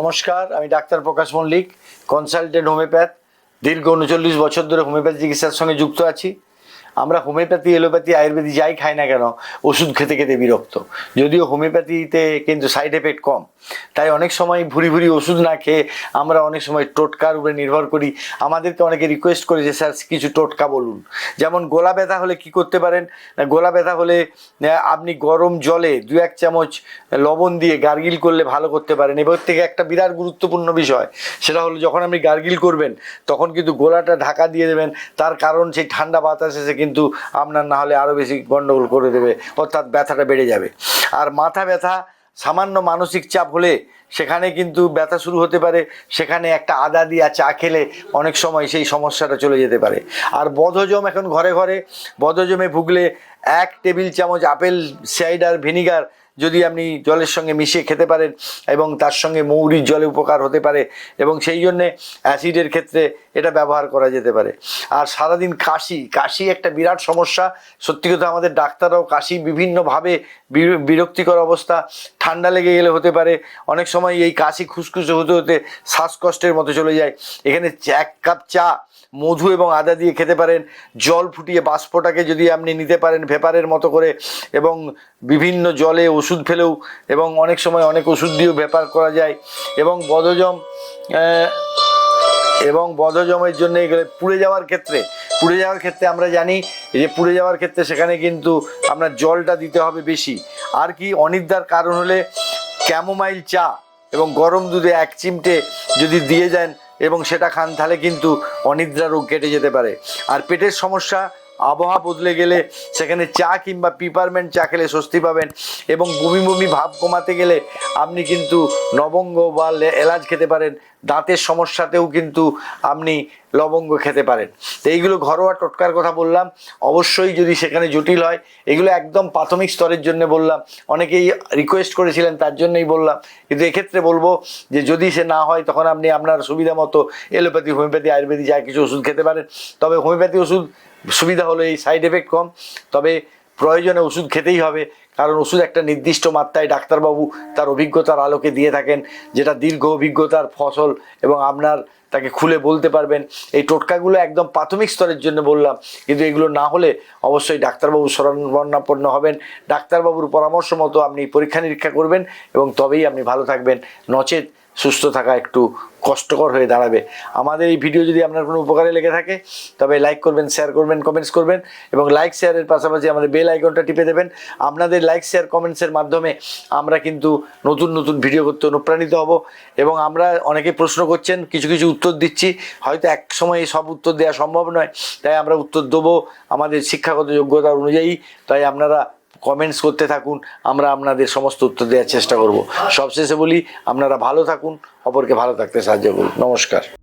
নমস্কার, আমি doctor Prakash Mallick consultant homeopath দীর্ঘ উনচল্লিশ বছর ধরে হোমিওপ্যাথি চিকিৎসার সঙ্গে যুক্ত আছি। আমরা হোমিওপ্যাথি এলোপ্যাথি আয়ুর্বেদিক যাই খাই না কেন, ওষুধ খেতে খেতে বিরক্ত। যদিও হোমিওপ্যাথিতে কিন্তু সাইড এফেক্ট কম। তাই অনেক সময় ভুরি ভুরি ওষুধ না খেয়ে আমরা অনেক সময় টোটকার উপরে নির্ভর করি। আমাদেরকে অনেকে রিকোয়েস্ট করে যে, স্যার, কিছু টোটকা বলুন। যেমন গোলা ব্যথা হলে কি করতে পারেন? গোলা ব্যথা হলে আপনি গরম জলে দু এক চামচ লবণ দিয়ে গার্গিল করলে ভালো করতে পারেন। এবার থেকে একটা বিরাট গুরুত্বপূর্ণ বিষয়, সেটা হলো যখন আপনি গার্গিল করবেন, তখন কিন্তু গোলাটা ঢাকা দিয়ে দেবেন। তার কারণ সেই ঠান্ডা বাতাস এসে কিন্তু আপনার না হলে আরও বেশি গণ্ডগোল করে দেবে, অর্থাৎ ব্যথাটা বেড়ে যাবে। আর মাথা ব্যথা, সামান্য মানসিক চাপ হলে সেখানে কিন্তু ব্যথা শুরু হতে পারে, সেখানে একটা আদা দিয়া চা খেলে অনেক সময় সেই সমস্যাটা চলে যেতে পারে। আর বদহজম এখন ঘরে ঘরে, বদহজমে ভুগলে এক টেবিল চামচ আপেল সাইডার ভিনিগার যদি আপনি জলের সঙ্গে মিশিয়ে খেতে পারেন এবং তার সঙ্গে মৌরির জলে উপকার হতে পারে এবং সেই জন্যে অ্যাসিডের ক্ষেত্রে এটা ব্যবহার করা যেতে পারে। আর সারাদিন কাশি কাশি একটা বিরাট সমস্যা। সত্যি কথা আমাদের ডাক্তাররাও কাশি বিভিন্নভাবে বিরক্তিকর অবস্থা। ঠান্ডা লেগে গেলে হতে পারে। অনেক সময় এই কাশি খুসখুসে হতে হতে শ্বাসকষ্টের মতো চলে যায়। এখানে এক কাপ চা, মধু এবং আদা দিয়ে খেতে পারেন। জল ফুটিয়ে বাষ্পটাকে যদি আপনি নিতে পারেন ভেপারের মতো করে এবং বিভিন্ন জলে ওষুধ ফেলেও এবং অনেক সময় অনেক ওষুধ দিয়েও ব্যাপার করা যায় এবং বদজম এবং বদজমের জন্য এগুলো পুড়ে যাওয়ার ক্ষেত্রে, পুড়ে যাওয়ার ক্ষেত্রে আমরা জানি যে পুড়ে যাওয়ার ক্ষেত্রে সেখানে কিন্তু আপনার জলটা দিতে হবে বেশি। আর কি অনিদ্রার কারণ হলে ক্যামোমাইল চা এবং গরম দুধে এক চিমটে যদি দিয়ে দেন এবং সেটা খান তাহলে কিন্তু অনিদ্রা রোগ কেটে যেতে পারে। আর পেটের সমস্যা আবহাওয়া বদলে গেলে সেখানে চা কিংবা পিপারমেন্ট চা খেলে স্বস্তি পাবেন এবং বমি বমি ভাব কমাতে গেলে আপনি কিন্তু লবঙ্গ বা এলাচ খেতে পারেন। দাঁতের সমস্যাতেও কিন্তু আপনি লবঙ্গ খেতে পারেন। তো এইগুলো ঘরোয়া টোটকার কথা বললাম। অবশ্যই যদি সেখানে জটিল হয়, এগুলো একদম প্রাথমিক স্তরের জন্য বললাম। অনেকেই রিকোয়েস্ট করেছিলেন, তার জন্যই বললাম। কিন্তু এক্ষেত্রে বলব যে যদি সে না হয়, তখন আপনি আপনার সুবিধা মতো এলোপ্যাথি, হোমিওপ্যাথি, আয়ুর্বেদিক যা কিছু ওষুধ খেতে পারেন। তবে হোমিওপ্যাথি ওষুধ সুবিধা হলো এই সাইড এফেক্ট কম, তবে প্রয়োজনে ওষুধ খেতেই হবে, কারণ ওষুধ একটা নির্দিষ্ট মাত্রায় ডাক্তারবাবু তার অভিজ্ঞতার আলোকে দিয়ে থাকেন, যেটা দীর্ঘ অভিজ্ঞতার ফসল এবং আপনার তাকে খুলে বলতে পারবেন। এই টোটকাগুলো একদম প্রাথমিক স্তরের জন্য বললাম, কিন্তু এগুলো না হলে অবশ্যই ডাক্তারবাবু শরণাপন্ন হবেন। ডাক্তারবাবুর পরামর্শ মতো আপনি পরীক্ষা নিরীক্ষা করবেন এবং তবেই আপনি ভালো থাকবেন। নচেত সুস্থ থাকা একটু কষ্টকর হয়ে দাঁড়াবে। আমাদের এই ভিডিও যদি আপনার কোনো উপকারে লেগে থাকে, তবে লাইক করবেন শেয়ার করবেন কমেন্টস করবেন এবং লাইক শেয়ারের পাশাপাশি আমাদের বেল আইকনটা টিপে দেবেন। আপনাদের লাইক শেয়ার কমেন্টসের মাধ্যমে আমরা কিন্তু নতুন নতুন ভিডিও করতে অনুপ্রাণিত হব এবং আমরা অনেকে প্রশ্ন করছেন, কিছু কিছু উত্তর দিচ্ছি। হয়তো এক সময় সব উত্তর দেওয়া সম্ভব নয়, তাই আমরা উত্তর দেবো আমাদের শিক্ষাগত যোগ্যতা অনুযায়ী। তাই আপনারা কমেন্টস করতে থাকুন, আমরা আপনাদের সমস্ত উত্তর দেওয়ার চেষ্টা করব। সবশেষে বলি, আপনারা ভালো থাকুন, অপরকে ভালো থাকতে সাহায্য করুন। নমস্কার।